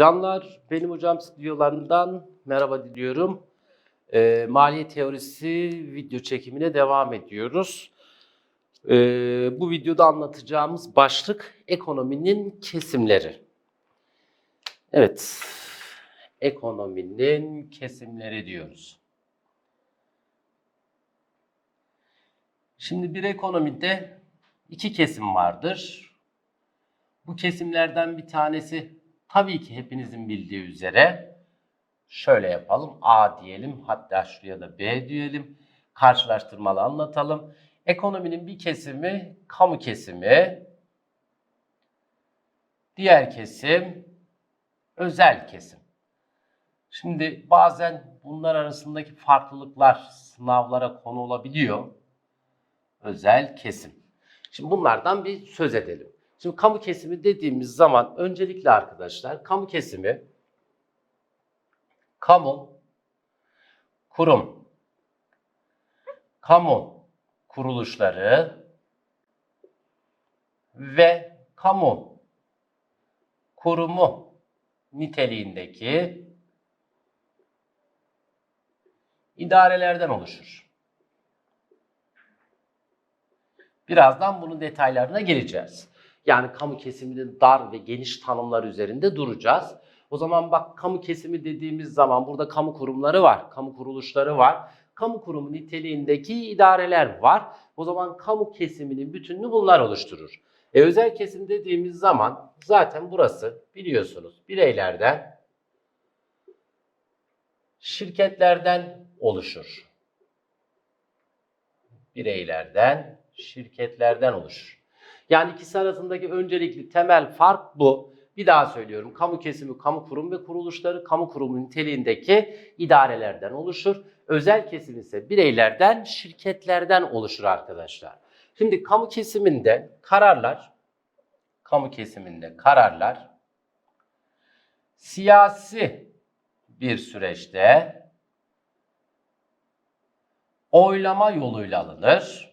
Canlar, benim hocam stüdyolarından merhaba diliyorum. Ee, maliye teorisi video çekimine devam ediyoruz. Ee, bu videoda anlatacağımız başlık ekonominin kesimleri. Evet, ekonominin kesimleri diyoruz. Şimdi bir ekonomide iki kesim vardır. Bu kesimlerden bir tanesi tabii ki hepinizin bildiği üzere şöyle yapalım. A diyelim hatta şuraya da B diyelim. Karşılaştırmalı anlatalım. Ekonominin bir kesimi kamu kesimi. Diğer kesim özel kesim. Şimdi bazen bunlar arasındaki farklılıklar sınavlara konu olabiliyor. Özel kesim. Şimdi bunlardan bir söz edelim. Şimdi kamu kesimi dediğimiz zaman öncelikle arkadaşlar kamu kesimi kamu kurum kamu kuruluşları ve kamu kurumu niteliğindeki idarelerden oluşur. Birazdan bunun detaylarına geleceğiz. Yani kamu kesiminin dar ve geniş tanımlar üzerinde duracağız. O zaman bak kamu kesimi dediğimiz zaman burada kamu kurumları var, kamu kuruluşları var. Kamu kurumu niteliğindeki idareler var. O zaman kamu kesiminin bütününü bunlar oluşturur. E, özel kesim dediğimiz zaman zaten burası biliyorsunuz bireylerden, şirketlerden oluşur. Bireylerden, şirketlerden oluşur. Yani ikisi arasındaki öncelikli temel fark bu. Bir daha söylüyorum. Kamu kesimi, kamu kurum ve kuruluşları kamu kurumu niteliğindeki idarelerden oluşur. Özel kesim ise bireylerden, şirketlerden oluşur arkadaşlar. Şimdi kamu kesiminde kararlar, kamu kesiminde kararlar siyasi bir süreçte oylama yoluyla alınır.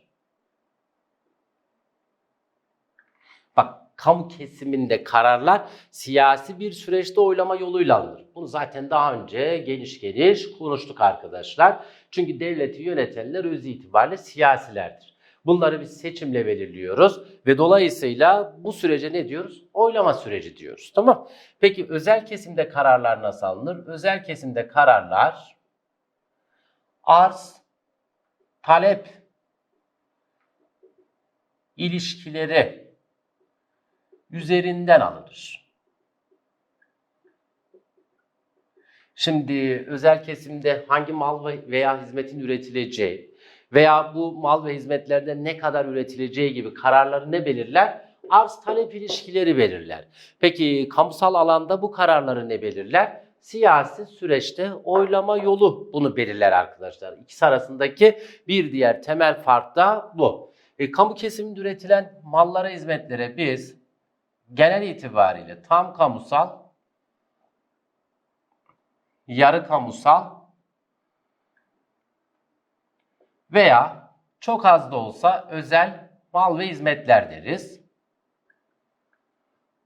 Bak kamu kesiminde kararlar siyasi bir süreçte oylama yoluyla alınır. Bunu zaten daha önce geniş geniş konuştuk arkadaşlar. Çünkü devleti yönetenler öz itibariyle siyasilerdir. Bunları biz seçimle belirliyoruz ve dolayısıyla bu sürece ne diyoruz? Oylama süreci diyoruz. Tamam. Peki özel kesimde kararlar nasıl alınır? Özel kesimde kararlar arz, talep ilişkileri üzerinden alınır. Şimdi özel kesimde hangi mal ve- veya hizmetin üretileceği veya bu mal ve hizmetlerde ne kadar üretileceği gibi kararları ne belirler? Arz talep ilişkileri belirler. Peki kamusal alanda bu kararları ne belirler? Siyasi süreçte oylama yolu bunu belirler arkadaşlar. İkisi arasındaki bir diğer temel fark da bu. E, kamu kesiminde üretilen mallara, hizmetlere biz genel itibariyle tam kamusal, yarı kamusal veya çok az da olsa özel mal ve hizmetler deriz.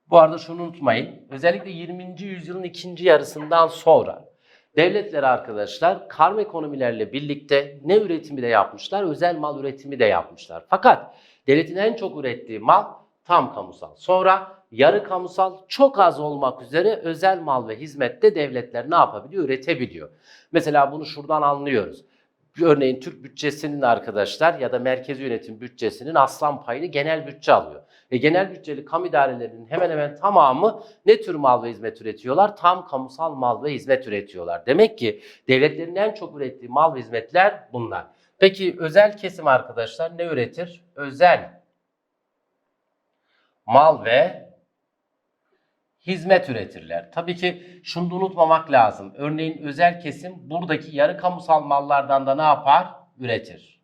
Bu arada şunu unutmayın. Özellikle 20. yüzyılın ikinci yarısından sonra devletler arkadaşlar karma ekonomilerle birlikte ne üretimi de yapmışlar? Özel mal üretimi de yapmışlar. Fakat devletin en çok ürettiği mal tam kamusal. Sonra yarı kamusal çok az olmak üzere özel mal ve hizmette devletler ne yapabiliyor? Üretebiliyor. Mesela bunu şuradan anlıyoruz. Örneğin Türk bütçesinin arkadaşlar ya da merkezi yönetim bütçesinin aslan payını genel bütçe alıyor. E, genel bütçeli kamu idarelerinin hemen hemen tamamı ne tür mal ve hizmet üretiyorlar? Tam kamusal mal ve hizmet üretiyorlar. Demek ki devletlerin en çok ürettiği mal ve hizmetler bunlar. Peki özel kesim arkadaşlar ne üretir? Özel mal ve hizmet üretirler. Tabii ki şunu da unutmamak lazım. Örneğin özel kesim buradaki yarı kamusal mallardan da ne yapar? Üretir.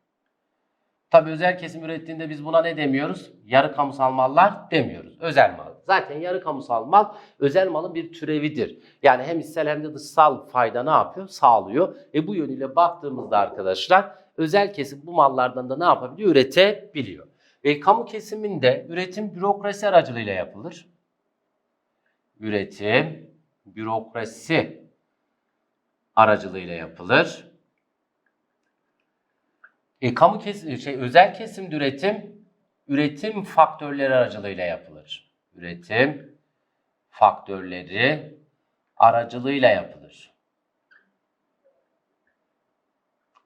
Tabii özel kesim ürettiğinde biz buna ne demiyoruz? Yarı kamusal mallar demiyoruz. Özel mal. Zaten yarı kamusal mal özel malın bir türevidir. Yani hem hissel hem de dışsal fayda ne yapıyor? Sağlıyor. E bu yönüyle baktığımızda arkadaşlar özel kesim bu mallardan da ne yapabiliyor? Üretebiliyor. E, kamu kesiminde üretim bürokrasi aracılığıyla yapılır. Üretim bürokrasi aracılığıyla yapılır. E, kamu kes şey özel kesim üretim üretim faktörleri aracılığıyla yapılır. Üretim faktörleri aracılığıyla yapılır.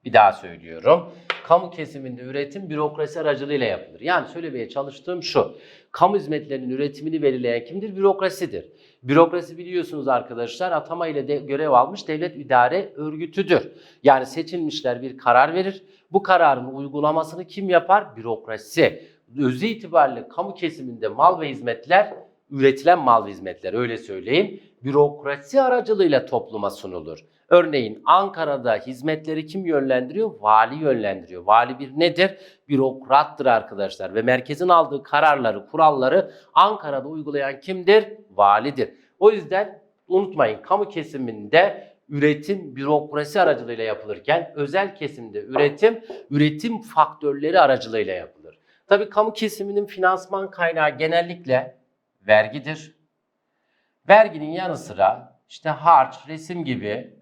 Bir daha söylüyorum. Kamu kesiminde üretim bürokrasi aracılığıyla yapılır. Yani söylemeye çalıştığım şu. Kamu hizmetlerinin üretimini belirleyen kimdir? Bürokrasidir. Bürokrasi biliyorsunuz arkadaşlar atama ile de görev almış devlet idare örgütüdür. Yani seçilmişler bir karar verir. Bu kararın uygulamasını kim yapar? Bürokrasi. Özü itibariyle kamu kesiminde mal ve hizmetler üretilen mal ve hizmetler öyle söyleyeyim bürokrasi aracılığıyla topluma sunulur. Örneğin Ankara'da hizmetleri kim yönlendiriyor? Vali yönlendiriyor. Vali bir nedir? Bürokrattır arkadaşlar ve merkezin aldığı kararları, kuralları Ankara'da uygulayan kimdir? Validir. O yüzden unutmayın kamu kesiminde üretim bürokrasi aracılığıyla yapılırken özel kesimde üretim üretim faktörleri aracılığıyla yapılır. Tabii kamu kesiminin finansman kaynağı genellikle vergidir. Verginin yanı sıra işte harç, resim gibi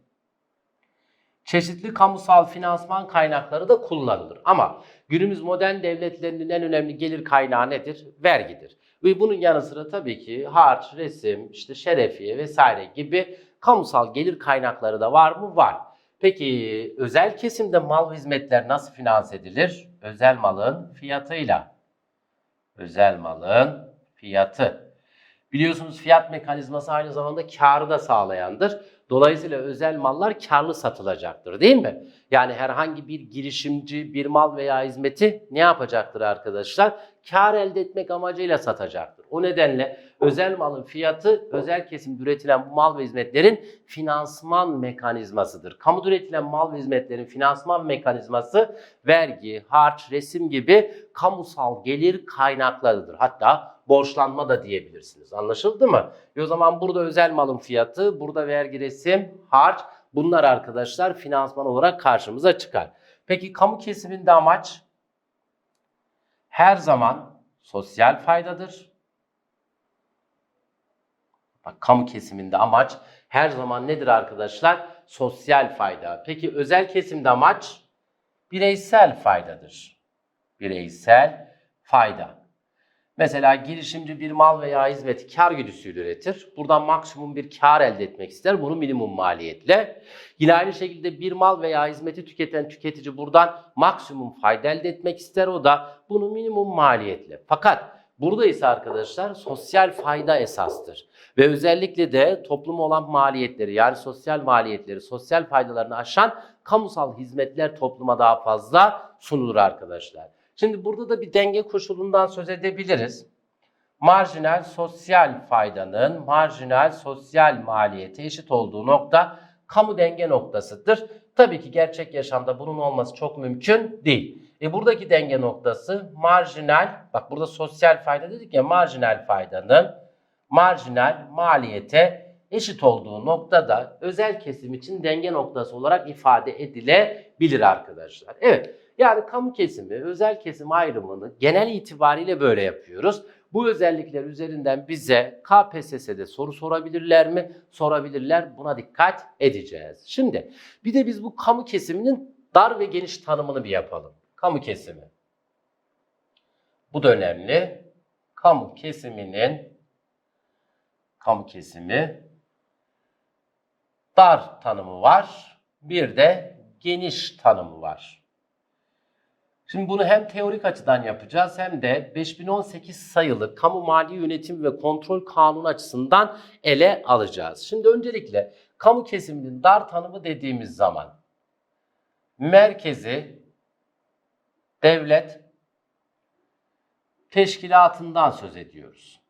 çeşitli kamusal finansman kaynakları da kullanılır. Ama günümüz modern devletlerinin en önemli gelir kaynağı nedir? Vergidir. Ve bunun yanı sıra tabii ki harç, resim, işte şerefiye vesaire gibi kamusal gelir kaynakları da var mı? Var. Peki özel kesimde mal hizmetler nasıl finanse edilir? Özel malın fiyatıyla. Özel malın fiyatı. Biliyorsunuz fiyat mekanizması aynı zamanda karı da sağlayandır. Dolayısıyla özel mallar karlı satılacaktır değil mi? Yani herhangi bir girişimci bir mal veya hizmeti ne yapacaktır arkadaşlar? Kar elde etmek amacıyla satacaktır. O nedenle özel malın fiyatı özel kesimde üretilen bu mal ve hizmetlerin finansman mekanizmasıdır. Kamuda üretilen mal ve hizmetlerin finansman mekanizması vergi, harç, resim gibi kamusal gelir kaynaklarıdır. Hatta borçlanma da diyebilirsiniz. Anlaşıldı mı? E o zaman burada özel malın fiyatı, burada vergi, resim, harç bunlar arkadaşlar finansman olarak karşımıza çıkar. Peki kamu kesiminde amaç her zaman sosyal faydadır. Bak kamu kesiminde amaç her zaman nedir arkadaşlar? Sosyal fayda. Peki özel kesimde amaç bireysel faydadır. Bireysel fayda. Mesela girişimci bir mal veya hizmeti kar güdüsüyle üretir. Buradan maksimum bir kar elde etmek ister. Bunu minimum maliyetle. Yine aynı şekilde bir mal veya hizmeti tüketen tüketici buradan maksimum fayda elde etmek ister. O da bunu minimum maliyetle. Fakat burada ise arkadaşlar sosyal fayda esastır. Ve özellikle de topluma olan maliyetleri yani sosyal maliyetleri, sosyal faydalarını aşan kamusal hizmetler topluma daha fazla sunulur arkadaşlar. Şimdi burada da bir denge koşulundan söz edebiliriz. Marjinal sosyal faydanın marjinal sosyal maliyeti eşit olduğu nokta kamu denge noktasıdır. Tabii ki gerçek yaşamda bunun olması çok mümkün değil. E buradaki denge noktası marjinal, bak burada sosyal fayda dedik ya marjinal faydanın marjinal maliyete eşit olduğu noktada özel kesim için denge noktası olarak ifade edilebilir arkadaşlar. Evet. Yani kamu kesimi, özel kesim ayrımını genel itibariyle böyle yapıyoruz. Bu özellikler üzerinden bize KPSS'de soru sorabilirler mi? Sorabilirler. Buna dikkat edeceğiz. Şimdi bir de biz bu kamu kesiminin dar ve geniş tanımını bir yapalım. Kamu kesimi. Bu da önemli. Kamu kesiminin kamu kesimi dar tanımı var. Bir de geniş tanımı var. Şimdi bunu hem teorik açıdan yapacağız hem de 5018 sayılı Kamu Mali Yönetim ve Kontrol Kanunu açısından ele alacağız. Şimdi öncelikle kamu kesiminin dar tanımı dediğimiz zaman merkezi devlet teşkilatından söz ediyoruz.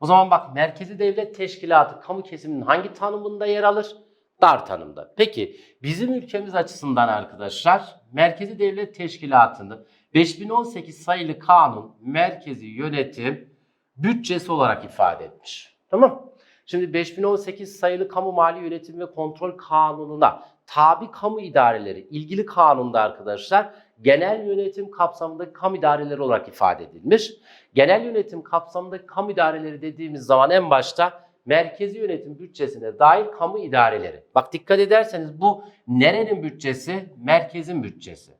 O zaman bak merkezi devlet teşkilatı kamu kesiminin hangi tanımında yer alır? Dar tanımda. Peki bizim ülkemiz açısından arkadaşlar merkezi devlet teşkilatını 5018 sayılı kanun merkezi yönetim bütçesi olarak ifade etmiş. Tamam Şimdi 5018 sayılı kamu mali yönetim ve kontrol kanununa tabi kamu idareleri ilgili kanunda arkadaşlar genel yönetim kapsamındaki kamu idareleri olarak ifade edilmiş. Genel yönetim kapsamındaki kamu idareleri dediğimiz zaman en başta merkezi yönetim bütçesine dahil kamu idareleri. Bak dikkat ederseniz bu nerenin bütçesi? Merkezin bütçesi.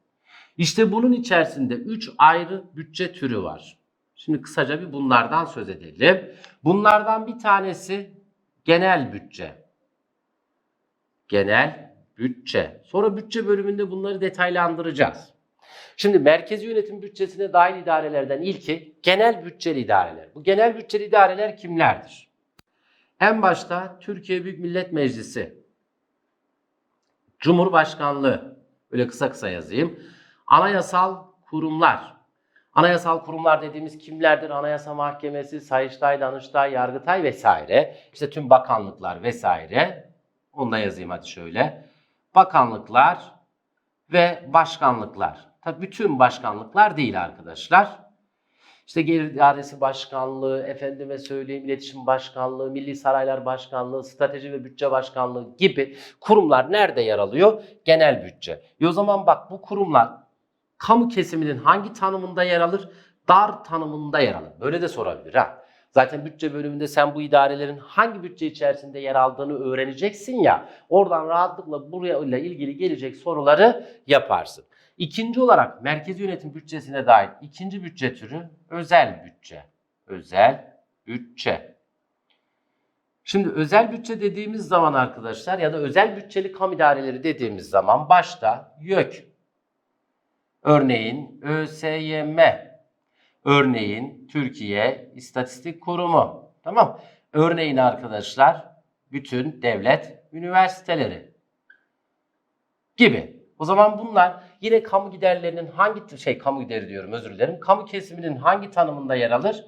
İşte bunun içerisinde 3 ayrı bütçe türü var. Şimdi kısaca bir bunlardan söz edelim. Bunlardan bir tanesi genel bütçe. Genel bütçe. Sonra bütçe bölümünde bunları detaylandıracağız. Şimdi merkezi yönetim bütçesine dahil idarelerden ilki genel bütçeli idareler. Bu genel bütçeli idareler kimlerdir? En başta Türkiye Büyük Millet Meclisi, Cumhurbaşkanlığı, öyle kısa kısa yazayım. Anayasal kurumlar. Anayasal kurumlar dediğimiz kimlerdir? Anayasa Mahkemesi, Sayıştay, Danıştay, Yargıtay vesaire. İşte tüm bakanlıklar vesaire. Onu da yazayım hadi şöyle. Bakanlıklar ve başkanlıklar. Tabii bütün başkanlıklar değil arkadaşlar. İşte Gelir İdaresi Başkanlığı, efendime söyleyeyim İletişim Başkanlığı, Milli Saraylar Başkanlığı, Strateji ve Bütçe Başkanlığı gibi kurumlar nerede yer alıyor? Genel bütçe. E o zaman bak bu kurumlar kamu kesiminin hangi tanımında yer alır? Dar tanımında yer alır. Böyle de sorabilir ha. Zaten bütçe bölümünde sen bu idarelerin hangi bütçe içerisinde yer aldığını öğreneceksin ya. Oradan rahatlıkla buraya ilgili gelecek soruları yaparsın. İkinci olarak merkezi yönetim bütçesine dair ikinci bütçe türü özel bütçe. Özel bütçe. Şimdi özel bütçe dediğimiz zaman arkadaşlar ya da özel bütçeli kamu idareleri dediğimiz zaman başta YÖK, örneğin ÖSYM, örneğin Türkiye İstatistik Kurumu, tamam Örneğin arkadaşlar bütün devlet üniversiteleri gibi. O zaman bunlar yine kamu giderlerinin hangi şey kamu gideri diyorum özür dilerim. Kamu kesiminin hangi tanımında yer alır?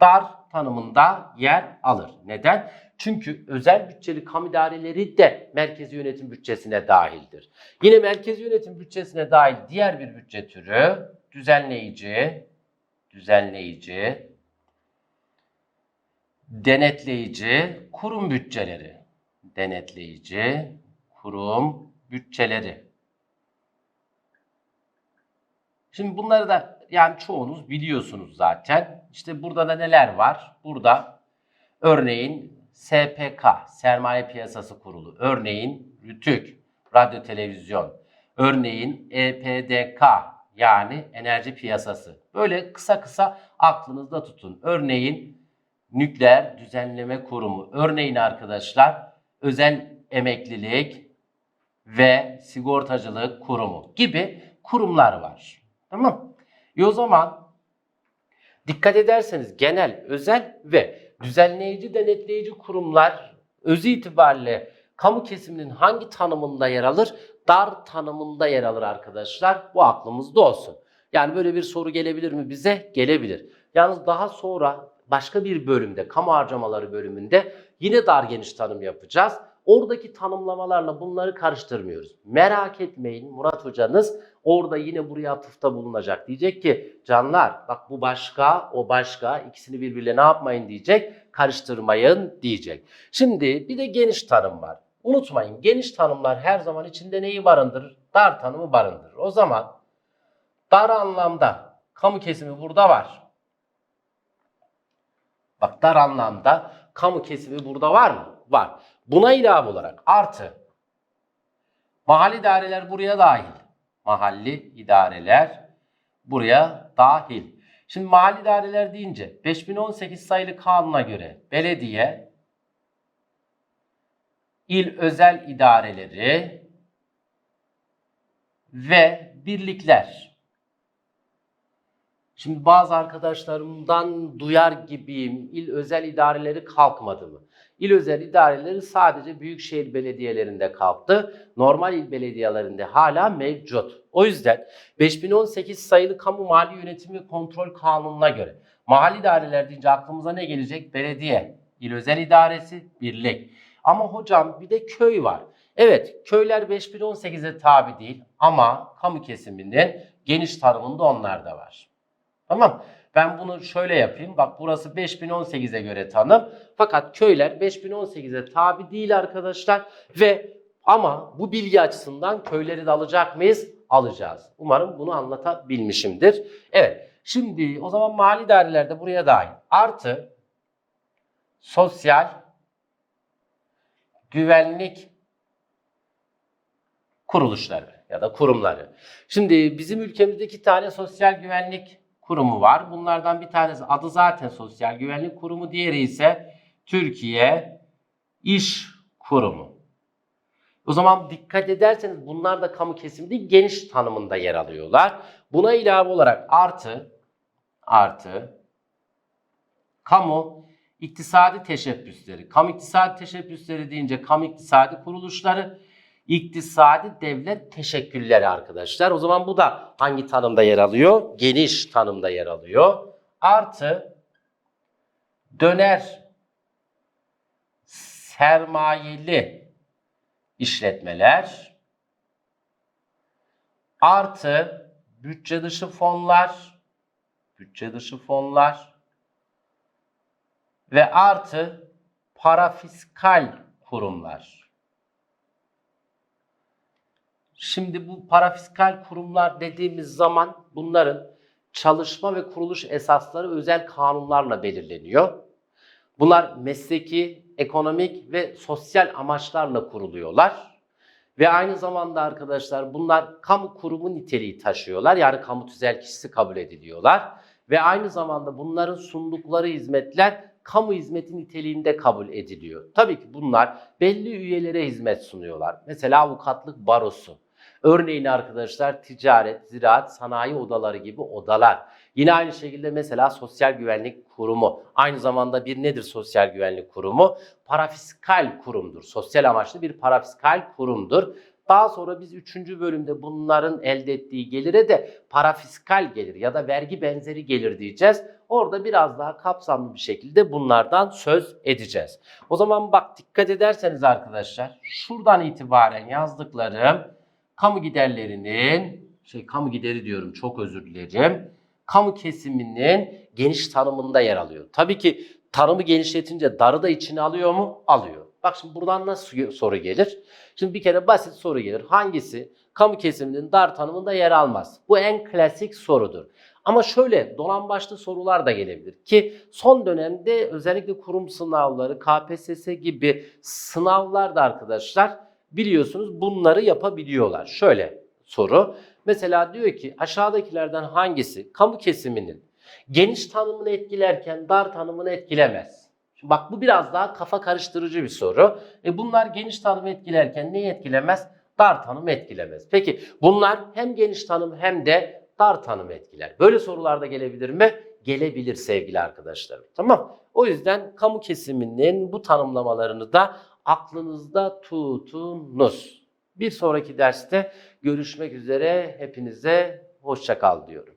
Dar tanımında yer alır. Neden? Çünkü özel bütçeli kamu idareleri de merkezi yönetim bütçesine dahildir. Yine merkezi yönetim bütçesine dahil diğer bir bütçe türü düzenleyici, düzenleyici, denetleyici kurum bütçeleri. Denetleyici kurum bütçeleri. Şimdi bunları da yani çoğunuz biliyorsunuz zaten. İşte burada da neler var? Burada örneğin SPK, Sermaye Piyasası Kurulu, örneğin RÜTÜK, Radyo Televizyon, örneğin EPDK yani Enerji Piyasası. Böyle kısa kısa aklınızda tutun. Örneğin Nükleer Düzenleme Kurumu, örneğin arkadaşlar Özel Emeklilik ve Sigortacılık Kurumu gibi kurumlar var. Tamam. E o zaman dikkat ederseniz genel, özel ve düzenleyici, denetleyici kurumlar özü itibariyle kamu kesiminin hangi tanımında yer alır? Dar tanımında yer alır arkadaşlar. Bu aklımızda olsun. Yani böyle bir soru gelebilir mi bize? Gelebilir. Yalnız daha sonra başka bir bölümde, kamu harcamaları bölümünde yine dar geniş tanım yapacağız. Oradaki tanımlamalarla bunları karıştırmıyoruz. Merak etmeyin Murat hocanız orada yine buraya atıfta bulunacak. Diyecek ki canlar bak bu başka o başka ikisini birbirine ne yapmayın diyecek karıştırmayın diyecek. Şimdi bir de geniş tanım var. Unutmayın geniş tanımlar her zaman içinde neyi barındırır? Dar tanımı barındırır. O zaman dar anlamda kamu kesimi burada var. Bak dar anlamda kamu kesimi burada var mı? Var. Buna ilave olarak artı mahalli idareler buraya dahil. Mahalli idareler buraya dahil. Şimdi mahalli idareler deyince 5018 sayılı kanuna göre belediye, il özel idareleri ve birlikler. Şimdi bazı arkadaşlarımdan duyar gibiyim. İl özel idareleri kalkmadı mı? İl özel idareleri sadece büyükşehir belediyelerinde kalktı. Normal il belediyelerinde hala mevcut. O yüzden 5018 sayılı Kamu Mali Yönetimi Kontrol Kanunu'na göre mahalli idareler deyince aklımıza ne gelecek? Belediye, il özel idaresi, birlik. Ama hocam bir de köy var. Evet köyler 5018'e tabi değil ama kamu kesiminin geniş tarımında onlar da var. Tamam. Ben bunu şöyle yapayım. Bak burası 5018'e göre tanım. Fakat köyler 5018'e tabi değil arkadaşlar. Ve ama bu bilgi açısından köyleri de alacak mıyız? Alacağız. Umarım bunu anlatabilmişimdir. Evet. Şimdi o zaman mali idareler de buraya dahil. Artı sosyal güvenlik kuruluşları ya da kurumları. Şimdi bizim ülkemizde iki tane sosyal güvenlik kurumu var. Bunlardan bir tanesi adı zaten Sosyal Güvenlik Kurumu, diğeri ise Türkiye İş Kurumu. O zaman dikkat ederseniz bunlar da kamu kesimi değil, geniş tanımında yer alıyorlar. Buna ilave olarak artı artı kamu iktisadi teşebbüsleri. Kamu iktisadi teşebbüsleri deyince kamu iktisadi kuruluşları, iktisadi devlet teşekkülleri arkadaşlar. O zaman bu da hangi tanımda yer alıyor? Geniş tanımda yer alıyor. Artı döner sermayeli işletmeler artı bütçe dışı fonlar bütçe dışı fonlar ve artı parafiskal kurumlar. Şimdi bu parafiskal kurumlar dediğimiz zaman bunların çalışma ve kuruluş esasları özel kanunlarla belirleniyor. Bunlar mesleki, ekonomik ve sosyal amaçlarla kuruluyorlar. Ve aynı zamanda arkadaşlar bunlar kamu kurumu niteliği taşıyorlar. Yani kamu tüzel kişisi kabul ediliyorlar. Ve aynı zamanda bunların sundukları hizmetler kamu hizmeti niteliğinde kabul ediliyor. Tabii ki bunlar belli üyelere hizmet sunuyorlar. Mesela avukatlık barosu. Örneğin arkadaşlar ticaret, ziraat, sanayi odaları gibi odalar. Yine aynı şekilde mesela Sosyal Güvenlik Kurumu. Aynı zamanda bir nedir Sosyal Güvenlik Kurumu? Parafiskal kurumdur. Sosyal amaçlı bir parafiskal kurumdur. Daha sonra biz 3. bölümde bunların elde ettiği gelire de parafiskal gelir ya da vergi benzeri gelir diyeceğiz. Orada biraz daha kapsamlı bir şekilde bunlardan söz edeceğiz. O zaman bak dikkat ederseniz arkadaşlar şuradan itibaren yazdıklarım kamu giderlerinin şey kamu gideri diyorum çok özür dilerim. Kamu kesiminin geniş tanımında yer alıyor. Tabii ki tanımı genişletince darı da içine alıyor mu? Alıyor. Bak şimdi buradan nasıl soru gelir? Şimdi bir kere basit soru gelir. Hangisi kamu kesiminin dar tanımında yer almaz? Bu en klasik sorudur. Ama şöyle dolan başlı sorular da gelebilir ki son dönemde özellikle kurum sınavları, KPSS gibi sınavlarda arkadaşlar biliyorsunuz bunları yapabiliyorlar. Şöyle soru. Mesela diyor ki aşağıdakilerden hangisi kamu kesiminin geniş tanımını etkilerken dar tanımını etkilemez? Şimdi bak bu biraz daha kafa karıştırıcı bir soru. E bunlar geniş tanımı etkilerken neyi etkilemez? Dar tanımı etkilemez. Peki bunlar hem geniş tanım hem de dar tanımı etkiler. Böyle sorularda gelebilir mi? Gelebilir sevgili arkadaşlarım. Tamam. O yüzden kamu kesiminin bu tanımlamalarını da aklınızda tutunuz. Bir sonraki derste görüşmek üzere. Hepinize hoşça kal diyorum.